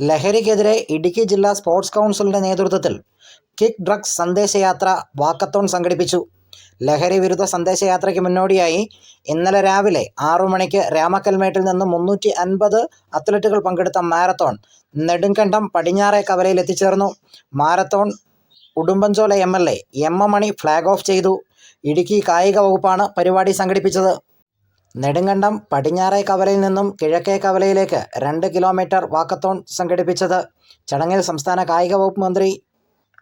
ലഹരിക്കെതിരെ ഇടുക്കി ജില്ലാ സ്പോർട്സ് കൗൺസിലിന്റെ നേതൃത്വത്തിൽ കിക്ക് ഡ്രഗ്സ് സന്ദേശയാത്ര വാക്കത്തോൺ സംഘടിപ്പിച്ചു. ലഹരി വിരുദ്ധ സന്ദേശയാത്രയ്ക്ക് മുന്നോടിയായി ഇന്നലെ രാവിലെ ആറു മണിക്ക് രാമക്കൽമേട്ടിൽ നിന്ന് മുന്നൂറ്റി അൻപത് അത്ലറ്റുകൾ പങ്കെടുത്ത മാരത്തോൺ നെടുങ്കണ്ടം പടിഞ്ഞാറേ കവലയിൽ എത്തിച്ചേർന്നു. Marathon Udumbanchola M L A M M Mani flag off ചെയ്തു. ഇടുക്കി കായിക വകുപ്പാണ് പരിപാടി സംഘടിപ്പിച്ചത്. നെടുങ്കണ്ടം പടിഞ്ഞാറേ കവലയിൽ നിന്നും കിഴക്കേ കവലയിലേക്ക് രണ്ട് കിലോമീറ്റർ വാക്കത്തോൺ സംഘടിപ്പിച്ചത് ചടങ്ങിൽ സംസ്ഥാന കായിക വകുപ്പ് മന്ത്രി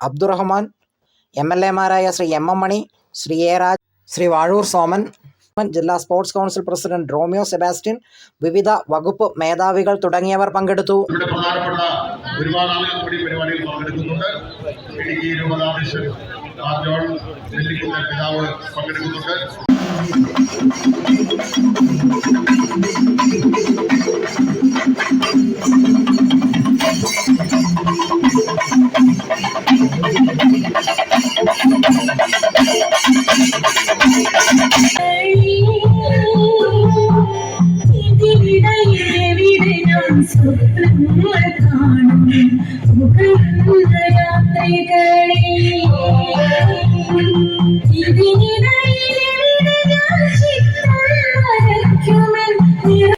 Abdurahman M L എമാരായ Shri M M Mani Shri A Raj Shri Vazhoor Soman ജില്ലാ sports council president Romeo Sebastian വിവിധ വകുപ്പ് മേധാവികൾ തുടങ്ങിയവർ പങ്കെടുത്തു. പങ്കെടുക്കുന്നുണ്ട്. ഇടുക്കി നെല്ലിക്കുന്ന പിതാവ് പങ്കെടുക്കുന്നുണ്ട്.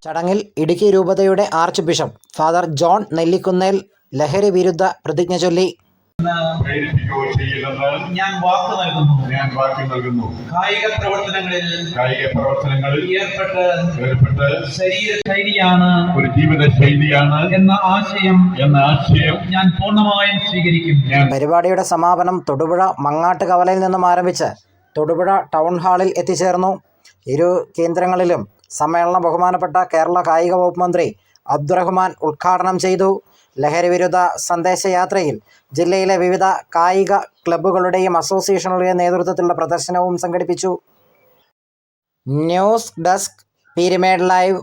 ചടങ്ങിൽ ഇടുക്കി രൂപതയുടെ archbishop father John Nellikunnel ലഹരി വിരുദ്ധ പ്രതിജ്ഞ ചൊല്ലി പ്രേരിപ്പിക്കുകയോ ചെയ്യില്ലെന്ന് ഞാൻ വാക്ക് നൽകുന്നു. ഞാൻ വാക്ക് നൽകുന്നു. കായിക പ്രവർത്തനങ്ങളിൽ കായിക പ്രവർത്തനങ്ങളിൽ ഏർപ്പെട്ട് ഏർപ്പെട്ട് ശരീര ശൈലിയാണ് ഒരു ജീവിത ശൈലിയാണ് എന്ന ആശയം എന്ന ആശയം ഞാൻ പൂർണമായും സ്വീകരിക്കും. പരിപാടിയുടെ സമാപനം തൊടുപുഴ മങ്ങാട്ട് കവലയിൽ നിന്നും ആരംഭിച്ച് തൊടുപുഴ ടൗൺ ഹാളിൽ എത്തിച്ചേർന്നു. ഇരു കേന്ദ്രങ്ങളിലും സമ്മേളനം ബഹുമാനപ്പെട്ട കേരള കായിക വകുപ്പ് മന്ത്രി അബ്ദുറഹ്മാൻ ഉദ്ഘാടനം ചെയ്തു. ലഹരി വിരുദ്ധ സന്ദേശയാത്രയിൽ ജില്ലയിലെ വിവിധ കായിക ക്ലബ്ബുകളുടെയും അസോസിയേഷനുകളുടെയും നേതൃത്വത്തിലുള്ള പ്രദർശനവും സംഘടിപ്പിച്ചു. News desk Peermade live.